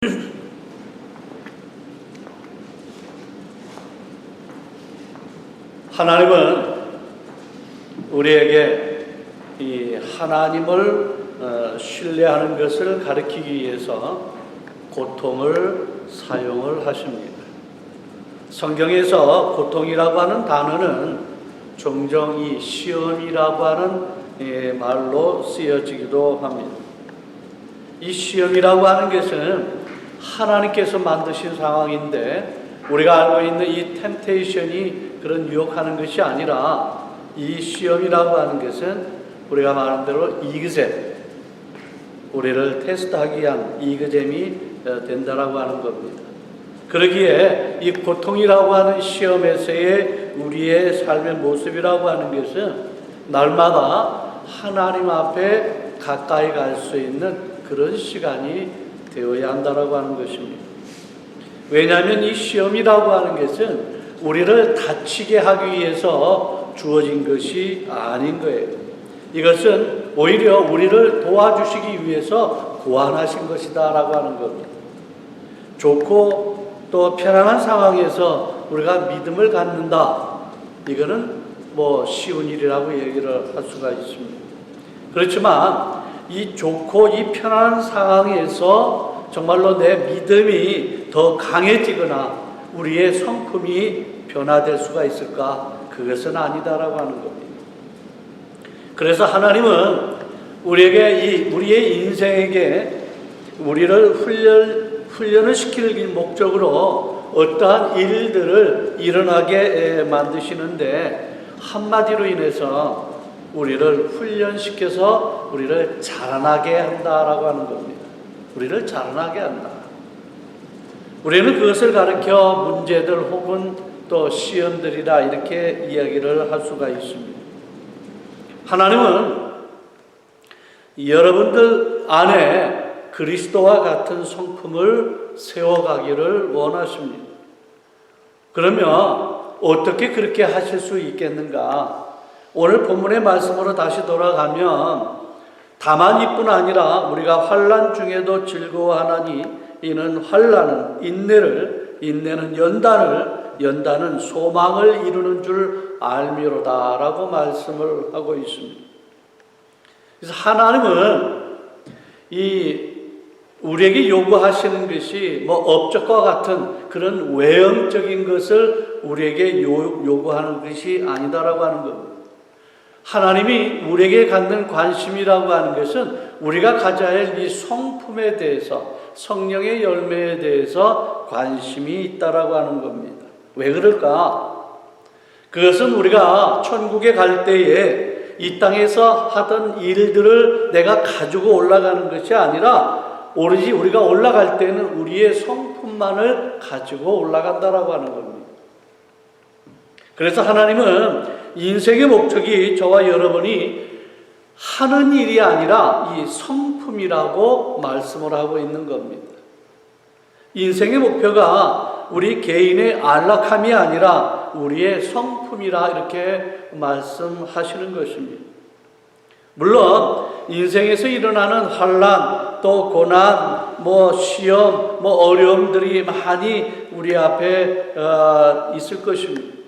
하나님은 우리에게 이 하나님을 어, 신뢰하는 것을 가르치기 위해서 고통을 사용을 하십니다. 성경에서 고통이라고 하는 단어는 종종 이 시험이라고 하는 예, 말로 쓰여지기도 합니다. 이 시험이라고 하는 것은 하나님께서 만드신 상황인데 우리가 알고 있는 이 템테이션이 그런 유혹하는 것이 아니라 이 시험이라고 하는 것은 우리가 말하는 대로 이그잼 우리를 테스트하기 위한 이그잼이 어, 된다라고 하는 겁니다. 그러기에 이 고통이라고 하는 시험에서의 우리의 삶의 모습이라고 하는 것은 날마다 하나님 앞에 가까이 갈 수 있는 그런 시간이 되어야 한다라고 하는 것입니다. 왜냐하면 이 시험이라고 하는 것은 우리를 다치게 하기 위해서 주어진 것이 아닌 거예요. 이것은 오히려 우리를 도와주시기 위해서 고안하신 것이다라고 하는 겁니다. 좋고 또 편안한 상황에서 우리가 믿음을 갖는다. 이거는 뭐 쉬운 일이라고 얘기를 할 수가 있습니다. 그렇지만 이 좋고 이 편안한 상황에서 정말로 내 믿음이 더 강해지거나 우리의 성품이 변화될 수가 있을까? 그것은 아니다라고 하는 겁니다. 그래서 하나님은 우리에게 이 우리의 인생에게 우리를 훈련 훈련을 시키는 목적으로 어떠한 일들을 일어나게 만드시는데 한마디로 인해서 우리를 훈련시켜서 우리를 자라나게 한다라고 하는 겁니다. 우리를 자라나게 한다. 우리는 그것을 가르쳐 문제들 혹은 또 시험들이라 이렇게 이야기를 할 수가 있습니다. 하나님은 여러분들 안에 그리스도와 같은 성품을 세워가기를 원하십니다. 그러면 어떻게 그렇게 하실 수 있겠는가? 오늘 본문의 말씀으로 다시 돌아가면 다만 이뿐 아니라 우리가 환란 중에도 즐거워하나니 이는 환란은 인내를 인내는 연단을 연단은 소망을 이루는 줄 알미로다라고 말씀을 하고 있습니다. 그래서 하나님은 이 우리에게 요구하시는 것이 뭐 업적과 같은 그런 외형적인 것을 우리에게 요, 요구하는 것이 아니다라고 하는 겁니다. 하나님이 우리에게 갖는 관심이라고 하는 것은 우리가 가져야 할 이 성품에 대해서 성령의 열매에 대해서 관심이 있다라고 하는 겁니다. 왜 그럴까? 그것은 우리가 천국에 갈 때에 이 땅에서 하던 일들을 내가 가지고 올라가는 것이 아니라 오로지 우리가 올라갈 때는 우리의 성품만을 가지고 올라간다라고 하는 겁니다. 그래서 하나님은 인생의 목적이 저와 여러분이 하는 일이 아니라 이 성품이라고 말씀을 하고 있는 겁니다. 인생의 목표가 우리 개인의 안락함이 아니라 우리의 성품이라 이렇게 말씀하시는 것입니다. 물론 인생에서 일어나는 환란, 또 고난, 뭐 시험, 뭐 어려움들이 많이 우리 앞에 어, 있을 것입니다.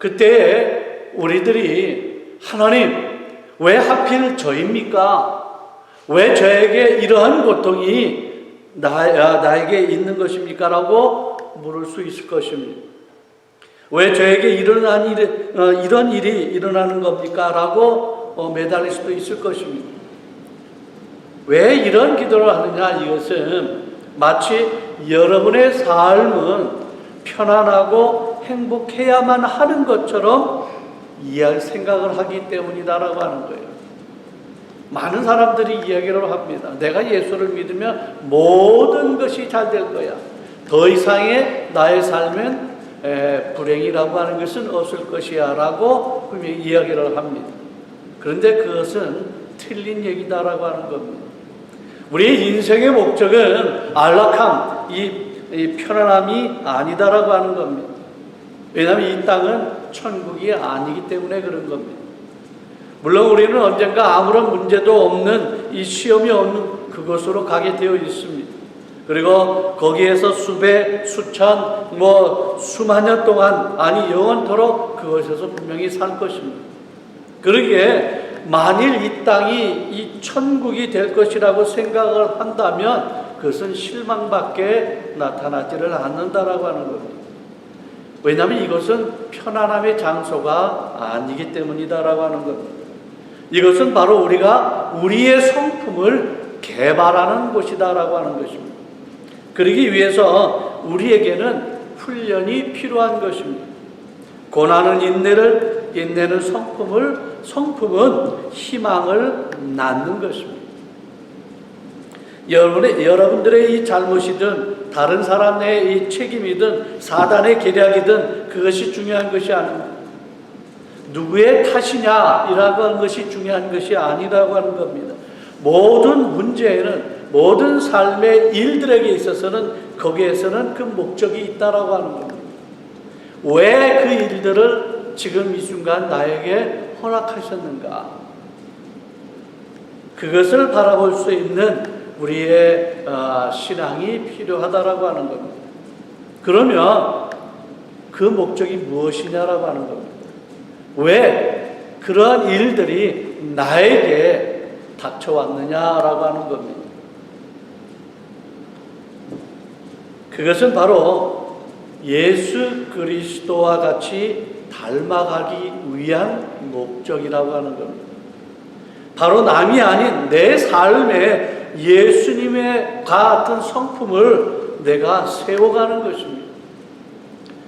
그때 우리들이 하나님 왜 하필 저입니까? 왜 저에게 이러한 고통이 나, 나에게 있는 것입니까? 라고 물을 수 있을 것입니다. 왜 저에게 일어난 일, 어, 이런 일이 일어나는 겁니까? 라고 어, 매달릴 수도 있을 것입니다. 왜 이런 기도를 하느냐? 이것은 마치 여러분의 삶은 편안하고 행복해야만 하는 것처럼 이야기 생각을 하기 때문이다라고 하는 거예요. 많은 사람들이 이야기를 합니다. 내가 예수를 믿으면 모든 것이 잘 될 거야. 더 이상의 나의 삶은 에, 불행이라고 하는 것은 없을 것이야 라고 분명히 이야기를 합니다. 그런데 그것은 틀린 얘기다라고 하는 겁니다. 우리의 인생의 목적은 안락함, 이, 이 편안함이 아니다라고 하는 겁니다. 왜냐하면 이 땅은 천국이 아니기 때문에 그런 겁니다. 물론 우리는 언젠가 아무런 문제도 없는 이 시험이 없는 그곳으로 가게 되어 있습니다. 그리고 거기에서 수배, 수천, 뭐 수만 년 동안 아니 영원토록 그곳에서 분명히 살 것입니다. 그러기에 만일 이 땅이 이 천국이 될 것이라고 생각을 한다면 그것은 실망밖에 나타나지를 않는다라고 하는 겁니다. 왜냐하면 이것은 편안함의 장소가 아니기 때문이다라고 하는 겁니다. 이것은 바로 우리가 우리의 성품을 개발하는 곳이다라고 하는 것입니다. 그러기 위해서 우리에게는 훈련이 필요한 것입니다. 고난은 인내를, 인내는 성품을, 성품은 희망을 낳는 것입니다. 여러분의, 여러분들의 이 잘못이든 다른 사람의 이 책임이든 사단의 계략이든 그것이 중요한 것이 아닙니다. 누구의 탓이냐이라고 하는 것이 중요한 것이 아니라고 하는 겁니다. 모든 문제에는 모든 삶의 일들에게 있어서는 거기에서는 그 목적이 있다라고 하는 겁니다. 왜 그 일들을 지금 이 순간 나에게 허락하셨는가? 그것을 바라볼 수 있는 우리의 어, 신앙이 필요하다라고 하는 겁니다. 그러면 그 목적이 무엇이냐라고 하는 겁니다. 왜 그러한 일들이 나에게 닥쳐왔느냐라고 하는 겁니다. 그것은 바로 예수 그리스도와 같이 닮아가기 위한 목적이라고 하는 겁니다. 바로 남이 아닌 내 삶에 예수님의 같은 성품을 내가 세워가는 것입니다.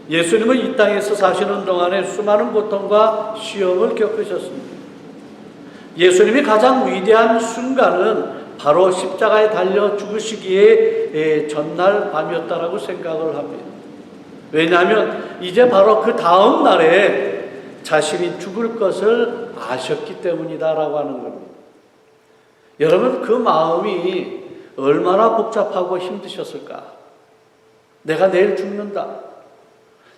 예수님은 이 땅에서 사시는 동안에 수많은 고통과 시험을 겪으셨습니다. 예수님이 가장 위대한 순간은 바로 십자가에 달려 죽으시기에 전날 밤이었다라고 생각을 합니다. 왜냐하면 이제 바로 그 다음 날에 자신이 죽을 것을 아셨기 때문이다라고 하는 겁니다. 여러분 그 마음이 얼마나 복잡하고 힘드셨을까? 내가 내일 죽는다.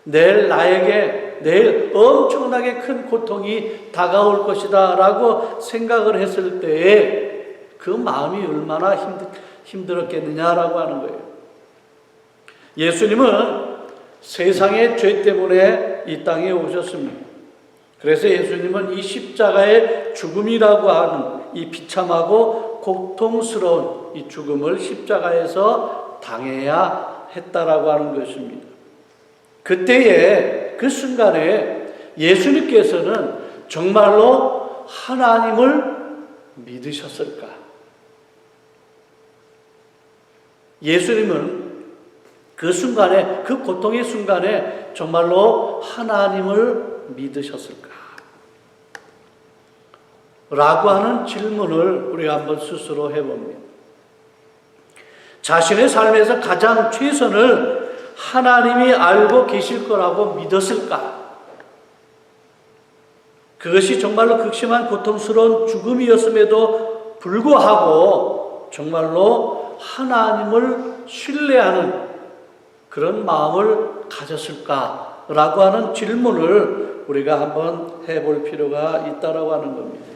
내일 나에게 내일 엄청나게 큰 고통이 다가올 것이다 라고 생각을 했을 때에 그 마음이 얼마나 힘들, 힘들었겠느냐라고 하는 거예요. 예수님은 세상의 죄 때문에 이 땅에 오셨습니다. 그래서 예수님은 이 십자가의 죽음이라고 하는 이 비참하고 고통스러운 이 죽음을 십자가에서 당해야 했다라고 하는 것입니다. 그때에 그 순간에 예수님께서는 정말로 하나님을 믿으셨을까? 예수님은 그 순간에, 그 고통의 순간에 정말로 하나님을 믿으셨을까? 라고 하는 질문을 우리가 한번 스스로 해봅니다. 자신의 삶에서 가장 최선을 하나님이 알고 계실 거라고 믿었을까? 그것이 정말로 극심한 고통스러운 죽음이었음에도 불구하고 정말로 하나님을 신뢰하는 그런 마음을 가졌을까 라고 하는 질문을 우리가 한번 해볼 필요가 있다라고 하는 겁니다.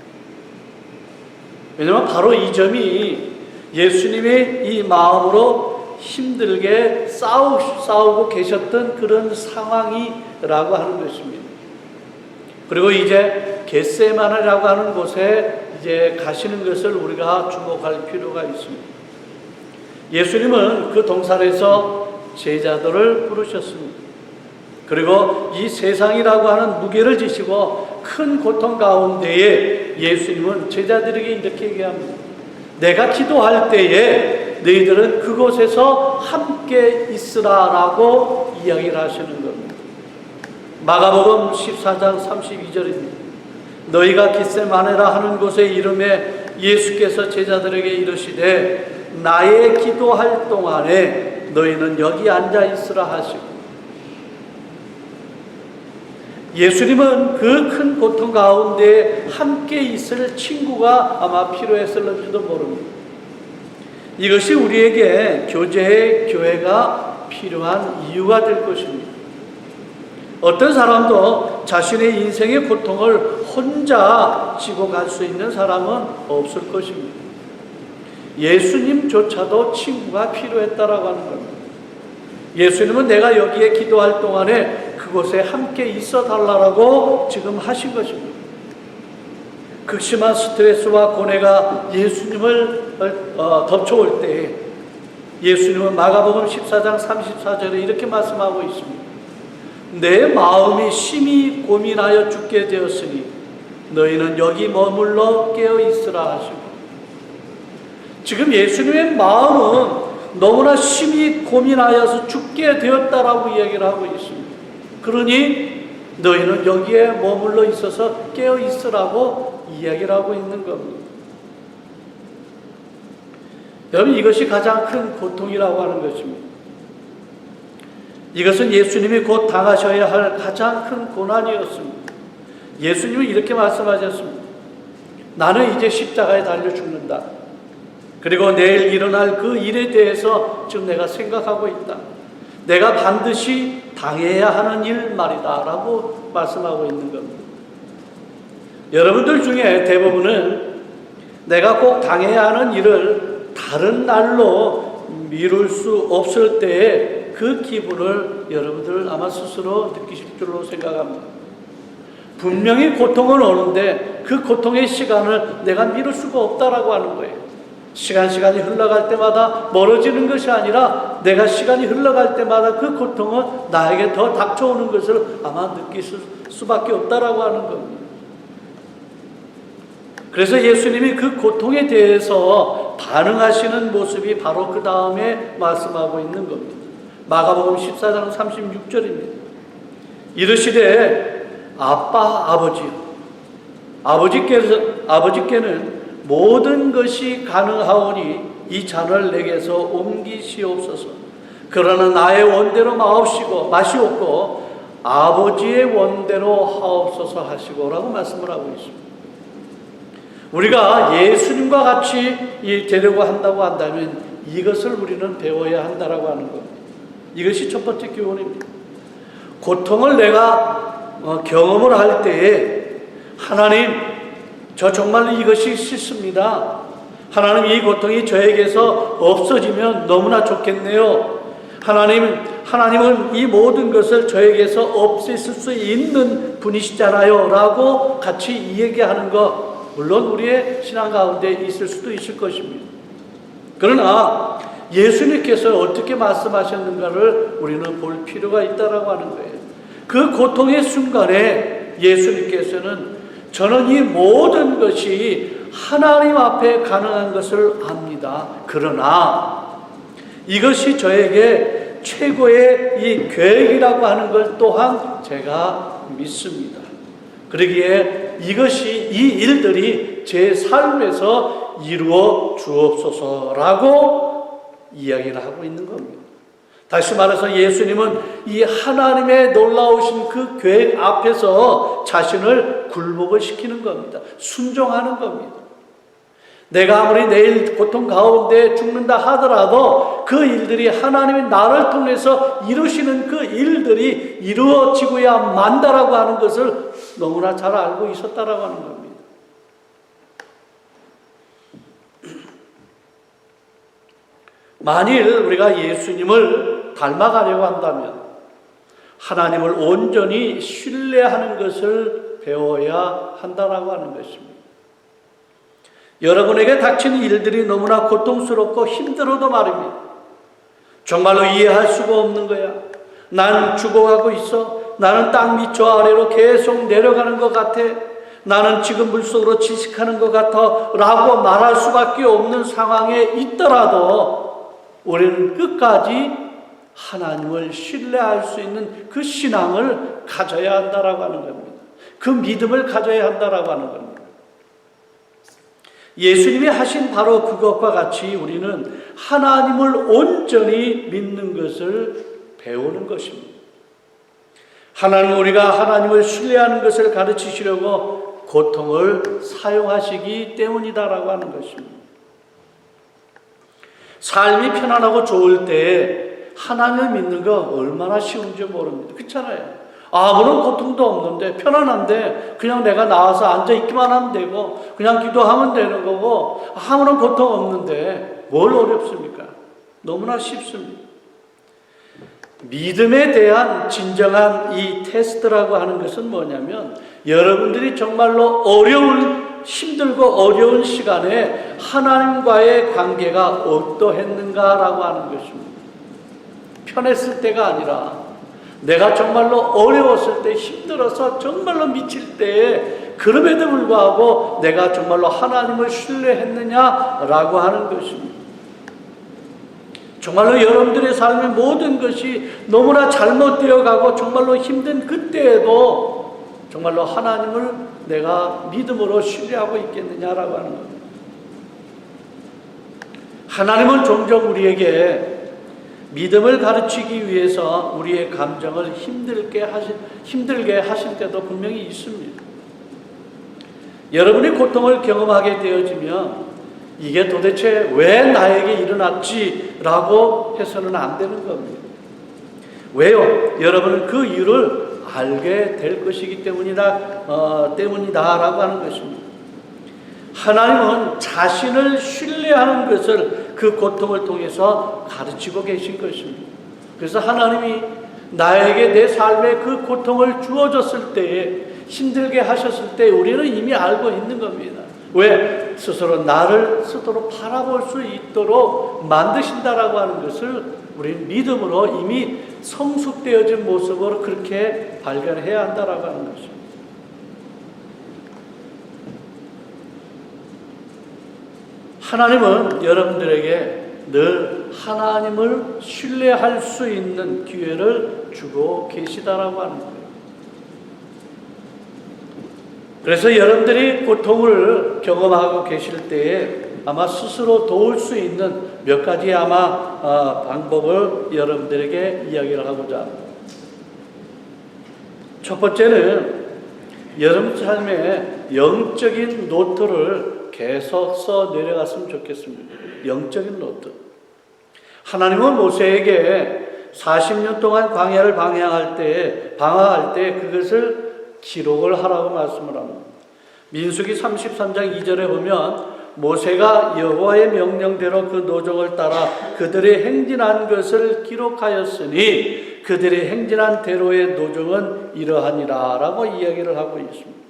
왜냐하면 바로 이 점이 예수님의 이 마음으로 힘들게 싸우, 싸우고 계셨던 그런 상황이라고 하는 것입니다. 그리고 이제 겟세마나라고 하는 곳에 이제 가시는 것을 우리가 주목할 필요가 있습니다. 예수님은 그 동산에서 제자들을 부르셨습니다. 그리고 이 세상이라고 하는 무게를 지시고 큰 고통 가운데에 예수님은 제자들에게 이렇게 얘기합니다. 내가 기도할 때에 너희들은 그곳에서 함께 있으라라고 이야기를 하시는 겁니다. 마가복음 14장 32절입니다. 너희가 깃세마네라 하는 곳에 이름에 예수께서 제자들에게 이르시되 나의 기도할 동안에 너희는 여기 앉아 있으라 하시고 예수님은 그 큰 고통 가운데 함께 있을 친구가 아마 필요했을지도 모릅니다. 이것이 우리에게 교제의 교회가 필요한 이유가 될 것입니다. 어떤 사람도 자신의 인생의 고통을 혼자 지고 갈 수 있는 사람은 없을 것입니다. 예수님조차도 친구가 필요했다라고 하는 겁니다. 예수님은 내가 여기에 기도할 동안에 그곳에 함께 있어 달라고 지금 하신 것입니다. 그 심한 스트레스와 고뇌가 예수님을 어, 덮쳐올 때 예수님은 마가복음 14장 34절에 이렇게 말씀하고 있습니다. 내 마음이 심히 고민하여 죽게 되었으니 너희는 여기 머물러 깨어 있으라 하시고 지금 예수님의 마음은 너무나 심히 고민하여서 죽게 되었다라고 이야기를 하고 있습니다. 그러니 너희는 여기에 머물러 있어서 깨어 있으라고 이야기를 하고 있는 겁니다. 여러분 이것이 가장 큰 고통이라고 하는 것입니다. 이것은 예수님이 곧 당하셔야 할 가장 큰 고난이었습니다. 예수님은 이렇게 말씀하셨습니다. 나는 이제 십자가에 달려 죽는다. 그리고 내일 일어날 그 일에 대해서 지금 내가 생각하고 있다. 내가 반드시 당해야 하는 일 말이다. 라고 말씀하고 있는 겁니다. 여러분들 중에 대부분은 내가 꼭 당해야 하는 일을 다른 날로 미룰 수 없을 때에 그 기분을 여러분들 아마 스스로 느끼실 줄로 생각합니다. 분명히 고통은 오는데 그 고통의 시간을 내가 미룰 수가 없다라고 하는 거예요. 시간 시간이 흘러갈 때마다 멀어지는 것이 아니라 내가 시간이 흘러갈 때마다 그 고통은 나에게 더 닥쳐오는 것을 아마 느낄 수밖에 없다라고 하는 겁니다. 그래서 예수님이 그 고통에 대해서 반응하시는 모습이 바로 그 다음에 말씀하고 있는 겁니다. 마가복음 14장 36절입니다. 이르시되 아빠 아버지요 아버지께서 아버지께는 모든 것이 가능하오니 이 잔을 내게서 옮기시옵소서. 그러나 나의 원대로 마옵시고 마시옵고 아버지의 원대로 하옵소서 하시고라고 말씀을 하고 있습니다. 우리가 예수님과 같이 되려고 한다고 한다면 이것을 우리는 배워야 한다라고 하는 겁니다. 이것이 첫 번째 교훈입니다. 고통을 내가 어, 경험을 할 때에 하나님 저 정말로 이것이 싫습니다. 하나님 이 고통이 저에게서 없어지면 너무나 좋겠네요. 하나님, 하나님은 이 모든 것을 저에게서 없애실 수 있는 분이시잖아요. 라고 같이 얘기하는 것, 물론 우리의 신앙 가운데 있을 수도 있을 것입니다. 그러나 예수님께서 어떻게 말씀하셨는가를 우리는 볼 필요가 있다라고 하는 거예요. 그 고통의 순간에 예수님께서는 저는 이 모든 것이 하나님 앞에 가능한 것을 압니다. 그러나 이것이 저에게 최고의 이 계획이라고 하는 걸 또한 제가 믿습니다. 그러기에 이것이 이 일들이 제 삶에서 이루어 주옵소서라고 이야기를 하고 있는 겁니다. 다시 말해서 예수님은 이 하나님의 놀라우신 그 계획 앞에서 자신을 굴복을 시키는 겁니다. 순종하는 겁니다. 내가 아무리 내일 고통 가운데 죽는다 하더라도 그 일들이 하나님이 나를 통해서 이루시는 그 일들이 이루어지고야 만다라고 하는 것을 너무나 잘 알고 있었다라고 하는 겁니다. 만일 우리가 예수님을 닮아가려고 한다면 하나님을 온전히 신뢰하는 것을 배워야 한다라고 하는 것입니다. 여러분에게 닥치는 일들이 너무나 고통스럽고 힘들어도 말입니다. 정말로 이해할 수가 없는 거야. 난 죽어가고 있어. 나는 땅 밑 저 아래로 계속 내려가는 것 같아. 나는 지금 물속으로 지식하는 것 같아. 라고 말할 수밖에 없는 상황에 있더라도 우리는 끝까지 하나님을 신뢰할 수 있는 그 신앙을 가져야 한다라고 하는 겁니다. 그 믿음을 가져야 한다라고 하는 겁니다. 예수님이 하신 바로 그것과 같이 우리는 하나님을 온전히 믿는 것을 배우는 것입니다. 하나님 우리가 하나님을 신뢰하는 것을 가르치시려고 고통을 사용하시기 때문이다라고 하는 것입니다. 삶이 편안하고 좋을 때 하나님을 믿는 거 얼마나 쉬운지 모릅니다. 그렇잖아요. 아무런 고통도 없는데 편안한데 그냥 내가 나와서 앉아 있기만 하면 되고 그냥 기도하면 되는 거고 아무런 고통 없는데 뭘 어렵습니까? 너무나 쉽습니다. 믿음에 대한 진정한 이 테스트라고 하는 것은 뭐냐면 여러분들이 정말로 어려운 힘들고 어려운 시간에 하나님과의 관계가 어떠했는가라고 하는 것입니다. 편했을 때가 아니라 내가 정말로 어려웠을 때 힘들어서 정말로 미칠 때에 그럼에도 불구하고 내가 정말로 하나님을 신뢰했느냐라고 하는 것입니다. 정말로 여러분들의 삶의 모든 것이 너무나 잘못되어 가고 정말로 힘든 그때에도 정말로 하나님을 내가 믿음으로 신뢰하고 있겠느냐라고 하는 겁니다. 하나님은 종종 우리에게 믿음을 가르치기 위해서 우리의 감정을 힘들게 하실, 힘들게 하실 때도 분명히 있습니다. 여러분이 고통을 경험하게 되어지면 이게 도대체 왜 나에게 일어났지라고 해서는 안 되는 겁니다. 왜요? 여러분은 그 이유를 알게 될 것이기 때문이다, 어, 때문이다라고 하는 것입니다. 하나님은 자신을 신뢰하는 것을 그 고통을 통해서 가르치고 계신 것입니다. 그래서 하나님이 나에게 내 삶에 그 고통을 주어졌을 때에 힘들게 하셨을 때 우리는 이미 알고 있는 겁니다. 왜? 스스로 나를 스스로 바라볼 수 있도록 만드신다라고 하는 것을 우리는 믿음으로 이미 성숙되어진 모습으로 그렇게 발견해야 한다라고 하는 것입니다. 하나님은 여러분들에게 늘 하나님을 신뢰할 수 있는 기회를 주고 계시다라고 하는 거예요. 그래서 여러분들이 고통을 경험하고 계실 때에 아마 스스로 도울 수 있는 몇 가지 아마 어, 방법을 여러분들에게 이야기를 하고자 합니다. 첫 번째는 여러분 삶에 영적인 노트를 계속 써 내려갔으면 좋겠습니다. 영적인 노트. 하나님은 모세에게 40년 동안 광야를 방향할 때, 방황할 때 그것을 기록을 하라고 말씀을 합니다. 민수기 33장 2절에 보면 모세가 여호와의 명령대로 그 노정을 따라 그들의 행진한 것을 기록하였으니 그들의 행진한 대로의 노정은 이러하니라라고 이야기를 하고 있습니다.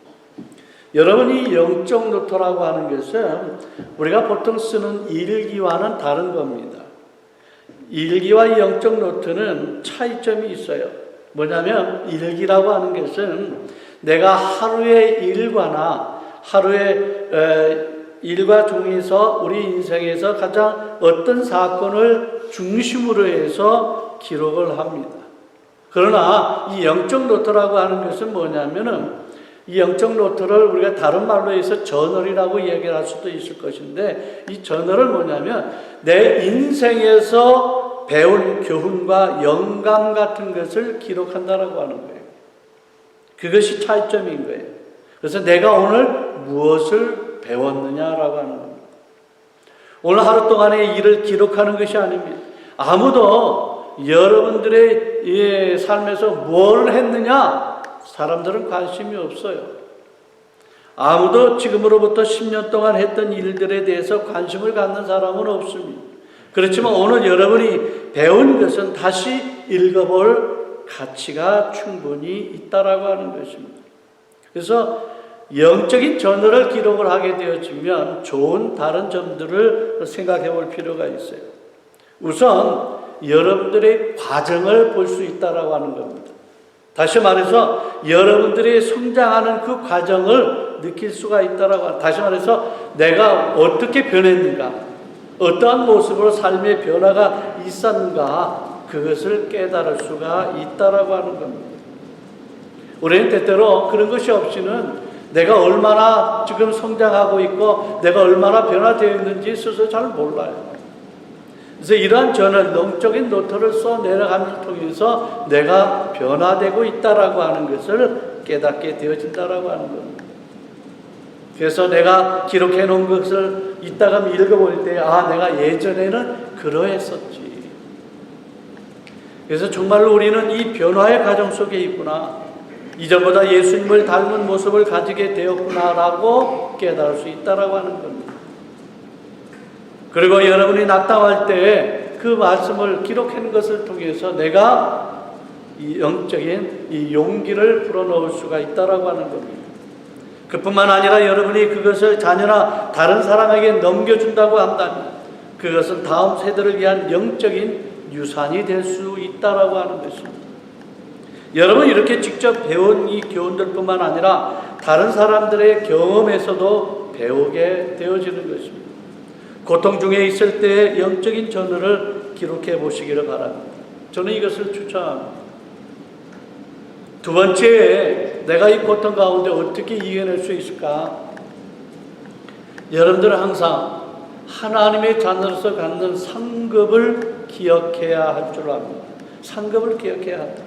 여러분이 영적 노트라고 하는 것은 우리가 보통 쓰는 일기와는 다른 겁니다. 일기와 영적 노트는 차이점이 있어요. 뭐냐면 일기라고 하는 것은 내가 하루의 일과나 하루의 일과 중에서 우리 인생에서 가장 어떤 사건을 중심으로 해서 기록을 합니다. 그러나 이 영적 노트라고 하는 것은 뭐냐면은 이 영적 노트를 우리가 다른 말로 해서 저널이라고 얘기를 할 수도 있을 것인데 이 저널은 뭐냐면 내 인생에서 배운 교훈과 영감 같은 것을 기록한다라고 하는 거예요. 그것이 차이점인 거예요. 그래서 내가 오늘 무엇을 배웠느냐라고 하는 겁니다. 오늘 하루 동안의 일을 기록하는 것이 아닙니다. 아무도 여러분들의 삶에서 뭘 했느냐 사람들은 관심이 없어요. 아무도 지금으로부터 10년 동안 했던 일들에 대해서 관심을 갖는 사람은 없습니다. 그렇지만 오늘 여러분이 배운 것은 다시 읽어볼 가치가 충분히 있다라고 하는 것입니다. 그래서 영적인 전어를 기록을 하게 되어지면 좋은 다른 점들을 생각해 볼 필요가 있어요. 우선 여러분들의 과정을 볼 수 있다라고 하는 겁니다. 다시 말해서 여러분들이 성장하는 그 과정을 느낄 수가 있다라고 다시 말해서 내가 어떻게 변했는가 어떠한 모습으로 삶의 변화가 있었는가 그것을 깨달을 수가 있다라고 하는 겁니다. 우리는 때때로 그런 것이 없이는 내가 얼마나 지금 성장하고 있고 내가 얼마나 변화되어 있는지 스스로 잘 몰라요. 그래서 이러한 저는 영적인 노트를 써 내려감을 통해서 내가 변화되고 있다라고 하는 것을 깨닫게 되어진다라고 하는 겁니다. 그래서 내가 기록해 놓은 것을 이따가 읽어볼 때, 아, 내가 예전에는 그러했었지. 그래서 정말로 우리는 이 변화의 과정 속에 있구나. 이전보다 예수님을 닮은 모습을 가지게 되었구나라고 깨달을 수 있다라고 하는 겁니다. 그리고 여러분이 낙담할 때 그 말씀을 기록한 것을 통해서 내가 이 영적인 이 용기를 불어넣을 수가 있다라고 하는 겁니다. 그뿐만 아니라 여러분이 그것을 자녀나 다른 사람에게 넘겨준다고 한다면 그것은 다음 세대를 위한 영적인 유산이 될 수 있다라고 하는 것입니다. 여러분 이렇게 직접 배운 이 교훈들뿐만 아니라 다른 사람들의 경험에서도 배우게 되어지는 것입니다. 고통 중에 있을 때 영적인 전후를 기록해 보시기를 바랍니다. 저는 이것을 추천합니다. 두 번째, 내가 이 고통 가운데 어떻게 이겨낼 수 있을까? 여러분들은 항상 하나님의 자녀로서 갖는 상급을 기억해야 할 줄 압니다. 상급을 기억해야 한다.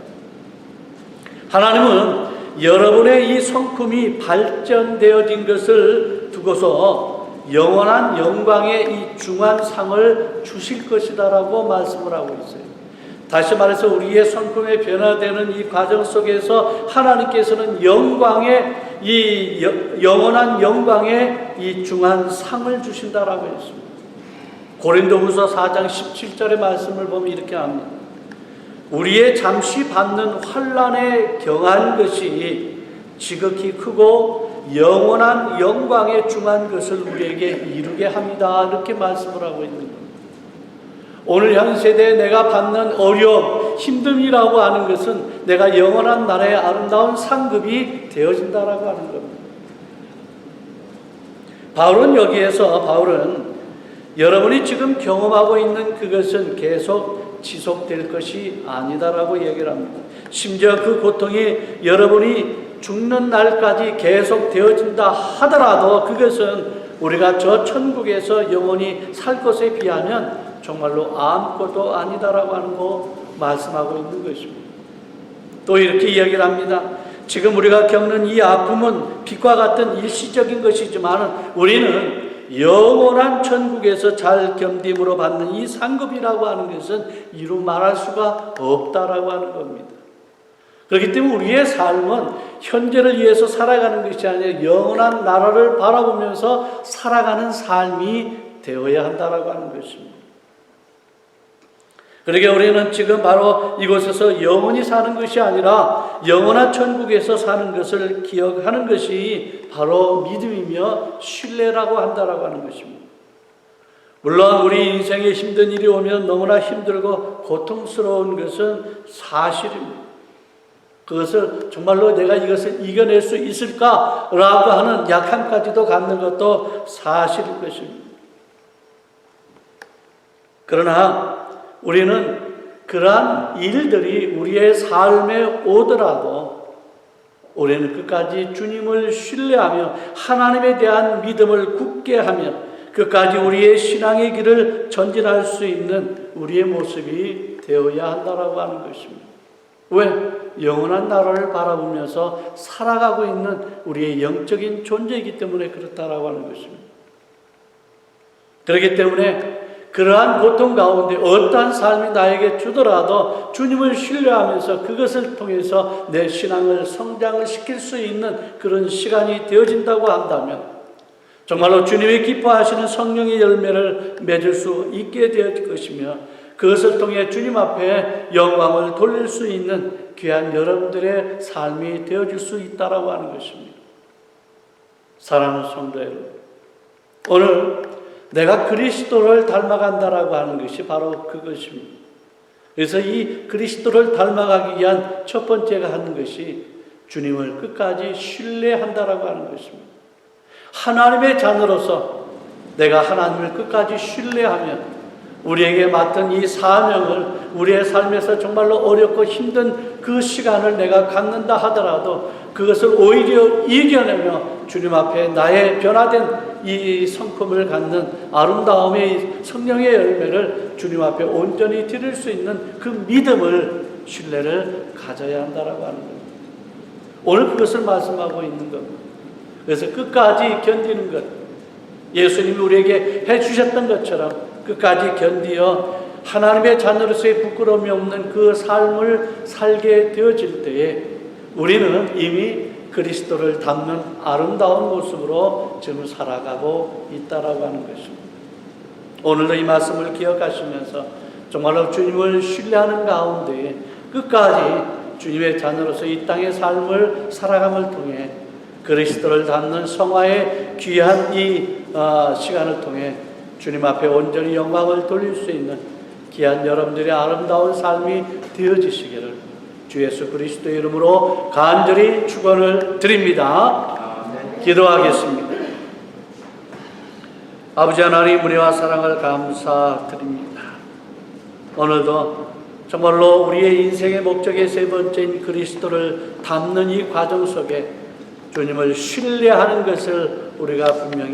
하나님은 여러분의 이 성품이 발전되어진 것을 두고서 영원한 영광의 이 중한 상을 주실 것이다라고 말씀을 하고 있어요. 다시 말해서 우리의 성품에 변화되는 이 과정 속에서 하나님께서는 영광의 이 여- 영원한 영광의 이 중한 상을 주신다라고 했습니다. 고린도후서 4장 17절의 말씀을 보면 이렇게 합니다. 우리의 잠시 받는 환란에 경한 것이 지극히 크고 영원한 영광에 중한 것을 우리에게 이루게 합니다. 이렇게 말씀을 하고 있는 겁니다. 오늘 현 세대에 내가 받는 어려움, 힘듦이라고 하는 것은 내가 영원한 나라의 아름다운 상급이 되어진다라고 하는 겁니다. 바울은 여기에서 바울은 여러분이 지금 경험하고 있는 그것은 계속 지속될 것이 아니다라고 얘기를 합니다. 심지어 그 고통이 여러분이 죽는 날까지 계속 되어진다 하더라도 그것은 우리가 저 천국에서 영원히 살 것에 비하면 정말로 아무것도 아니다라고 하는 거 말씀하고 있는 것입니다. 또 이렇게 이야기를 합니다. 지금 우리가 겪는 이 아픔은 빛과 같은 일시적인 것이지만 우리는 영원한 천국에서 잘 견딤으로 받는 이 상급이라고 하는 것은 이루 말할 수가 없다라고 하는 겁니다. 그렇기 때문에 우리의 삶은 현재를 위해서 살아가는 것이 아니라 영원한 나라를 바라보면서 살아가는 삶이 되어야 한다라고 하는 것입니다. 그러게 우리는 지금 바로 이곳에서 영원히 사는 것이 아니라 영원한 천국에서 사는 것을 기억하는 것이 바로 믿음이며 신뢰라고 한다라고 하는 것입니다. 물론 우리 인생에 힘든 일이 오면 너무나 힘들고 고통스러운 것은 사실입니다. 그것을 정말로 내가 이것을 이겨낼 수 있을까라고 하는 약함까지도 갖는 것도 사실일 것입니다. 그러나 우리는 그러한 일들이 우리의 삶에 오더라도 우리는 끝까지 주님을 신뢰하며 하나님에 대한 믿음을 굳게 하며 끝까지 우리의 신앙의 길을 전진할 수 있는 우리의 모습이 되어야 한다라고 하는 것입니다. 왜? 영원한 나라를 바라보면서 살아가고 있는 우리의 영적인 존재이기 때문에 그렇다라고 하는 것입니다. 그렇기 때문에 그러한 고통 가운데 어떠한 삶이 나에게 주더라도 주님을 신뢰하면서 그것을 통해서 내 신앙을 성장을 시킬 수 있는 그런 시간이 되어진다고 한다면 정말로 주님이 기뻐하시는 성령의 열매를 맺을 수 있게 될 것이며 그것을 통해 주님 앞에 영광을 돌릴 수 있는 귀한 여러분들의 삶이 되어질 수 있다라고 하는 것입니다. 사랑하는 성도 여러분, 오늘 내가 그리스도를 닮아간다라고 하는 것이 바로 그것입니다. 그래서 이 그리스도를 닮아가기 위한 첫 번째가 하는 것이 주님을 끝까지 신뢰한다라고 하는 것입니다. 하나님의 자녀로서 내가 하나님을 끝까지 신뢰하면 우리에게 맡은 이 사명을 우리의 삶에서 정말로 어렵고 힘든 그 시간을 내가 갖는다 하더라도 그것을 오히려 이겨내며 주님 앞에 나의 변화된 이 성품을 갖는 아름다움의 성령의 열매를 주님 앞에 온전히 드릴 수 있는 그 믿음을 신뢰를 가져야 한다라고 하는 겁니다. 오늘 그것을 말씀하고 있는 겁니다. 그래서 끝까지 견디는 것 예수님이 우리에게 해 주셨던 것처럼 끝까지 견디어 하나님의 자녀로서의 부끄러움이 없는 그 삶을 살게 되어질 때에 우리는 이미 그리스도를 닮는 아름다운 모습으로 지금 살아가고 있다라고 하는 것입니다. 오늘도 이 말씀을 기억하시면서 정말로 주님을 신뢰하는 가운데 끝까지 주님의 자녀로서 이 땅의 삶을 살아감을 통해 그리스도를 닮는 성화의 귀한 이 어, 시간을 통해 주님 앞에 온전히 영광을 돌릴 수 있는 귀한 여러분들의 아름다운 삶이 되어지시기를 주 예수 그리스도의 이름으로 간절히 축원을 드립니다. 기도하겠습니다. 아버지 하나님 은혜와 사랑을 감사드립니다. 오늘도 정말로 우리의 인생의 목적의 세 번째인 그리스도를 담는 이 과정 속에 주님을 신뢰하는 것을 우리가 분명히